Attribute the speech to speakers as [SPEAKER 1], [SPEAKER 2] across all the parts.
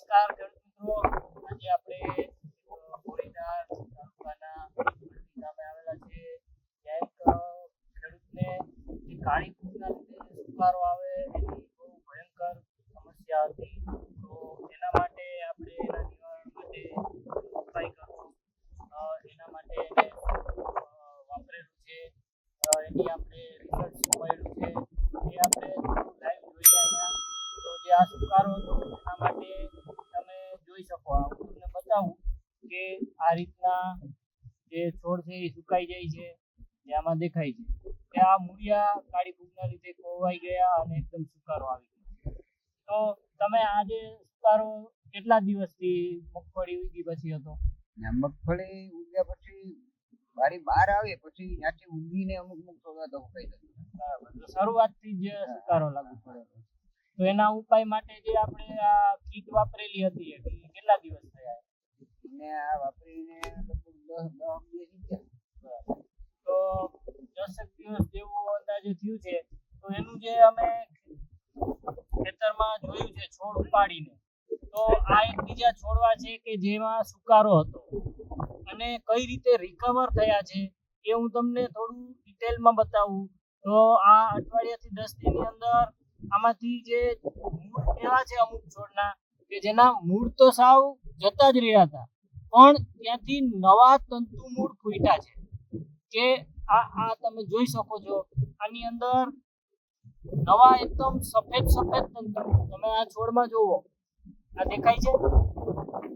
[SPEAKER 1] નમસ્કાર મિત્રો. આજે આપણે અ, તાલુકાના ગામે આવેલા છે. ત્યાં એક ખેડૂતને જે કાળી ફૂગના લીધે સુકારો આવે એની બહુ ભયંકર સમસ્યા હતી. તો એના માટે આપણે એના નિવારણ માટે ઉપાય કરવો. એના માટે એને વાપરેલું છે. એની આપણે રિસર્ચ શું છે. એ આપણે લાઈવ જોઈએ અહીંયા. તો જે આ સુકારો હતો એના માટે તમે જોઈ શકો આ હું તમને બતાવું કે આ રીતના જે છોડ છે એ સુકાઈ જાય છે એ આમાં દેખાય છે. કે આ મૂળિયા કાળી ફૂગના લીધે કોવાઈ ગયા અને એકદમ સુકારો આવી ગયો તો તમે આ જે સુકારો કેટલા દિવસથી મગફળી ઉગી પછી હતો?
[SPEAKER 2] મગફળી ઉગ્યા પછી બારી બહાર આવે પછી ત્યાંથી ઊંઘીને અમુક અમુક થોડા તો ઉકાઈ જાય
[SPEAKER 1] શરૂઆતથી જ સુકારો લાગુ પડેલો તો એના ઉપાય માટે જે આપણે આ કીટ વાપરેલી હતી કેટલા દિવસ થયા
[SPEAKER 2] આ વાપરીને દસ દસ
[SPEAKER 1] તો દસેક દિવસ જેવું અંદાજે થયું છે, તો એનું જે અમે ખેતરમાં જોયું છે છોડ ઉપાડીને, તો આ એક બીજા છોડવા છે કે જેમાં સુકારો હતો. અને કઈ રીતે રિકવર થયા છે એ હું તમને થોડું ડિટેલમાં બતાવું. તો આ અઠવાડિયાથી દસ દિનની અંદર આમાંથી જે મૂળ એવા છે અમુક છોડના કે જેના મૂળ તો સાવ જતા જ રહ્યા હતા. પણ ત્યાંથી નવા તંતુ મૂળ ફૂટ્યા છે. કે આ આ તમે જોઈ શકો છો, આની અંદર નવા એકદમ સફેદ સફેદ તંતુ. તમે આ છોડમાં જુઓ. આ દેખાય છે?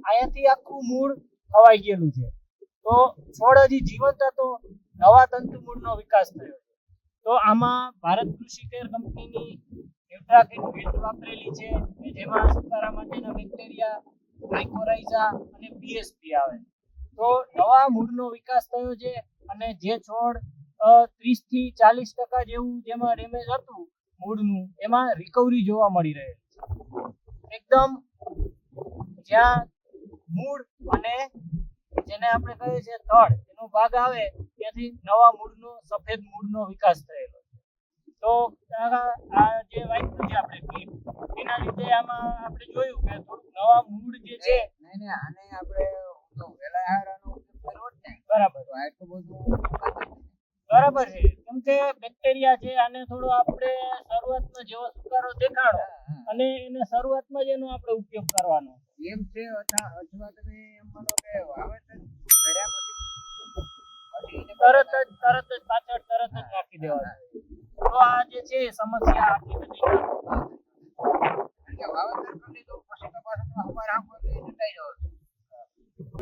[SPEAKER 1] અહીંયાથી આખું મૂળ ખવાઈ ગયેલું છે. તો છોડ હજી જીવંત હતો નવા તંતુ મૂળનો વિકાસ થયો તો આમાં ભારત કૃષિ કેર કંપનીની ન્યુટ્રાકિટ ફિલ્ડ વાપરેલી છે, કે જેમાં સુકારા માટેના બેક્ટેરિયા માઇકોરાઇઝા અને પીએસપી આવે. તો નવા મૂળનો વિકાસ થયો છે અને જે છોડ ત્રીસથી ચાલીસ ટકા જેવું જેમાં ડેમેજ હતું મૂળનું, એમાં રિકવરી જોવા મળી રહે એકદમ જ્યાં મૂળ અને જેને આપણે કહીએ છીએ તળ, એનો ભાગ આવે, ત્યાંથી નવા મૂળનો, સફેદ મૂળનો વિકાસ થયેલો તો આ જે વાંચ્યું છે આપણે એના લીધે આમાં આપણે જોયું કે જે છે.
[SPEAKER 2] નહીં નહીં આને આપણે તો વેલા હારાનો ઉપયોગ જ ને
[SPEAKER 1] બરાબર.
[SPEAKER 2] તો આટલું બધું ઉકાતું જ નહીં.
[SPEAKER 1] બરાબર છે. કેમ કે બેક્ટેરિયા છે આને થોડો આપણે શરૂઆતમાં જેવો સુકારો દેખાડો. અને એને શરૂઆતમાં જ એનો આપણે ઉપયોગ કરવાનો.
[SPEAKER 2] એમ છે અથવા તમે એમ માનો કે વાવેતર કર્યા પછી પછી
[SPEAKER 1] તરત જ તરત જ પાછળ તરત જ નાખી દેવાનું. તો આ જે છે સમસ્યા આટલી બધી નથી.
[SPEAKER 2] કારણ કે વાવેતર કરી લીધું પછી તો પાછું તમે હવાર આંખો એટલે ચૂંટાઈ જાઓ છો.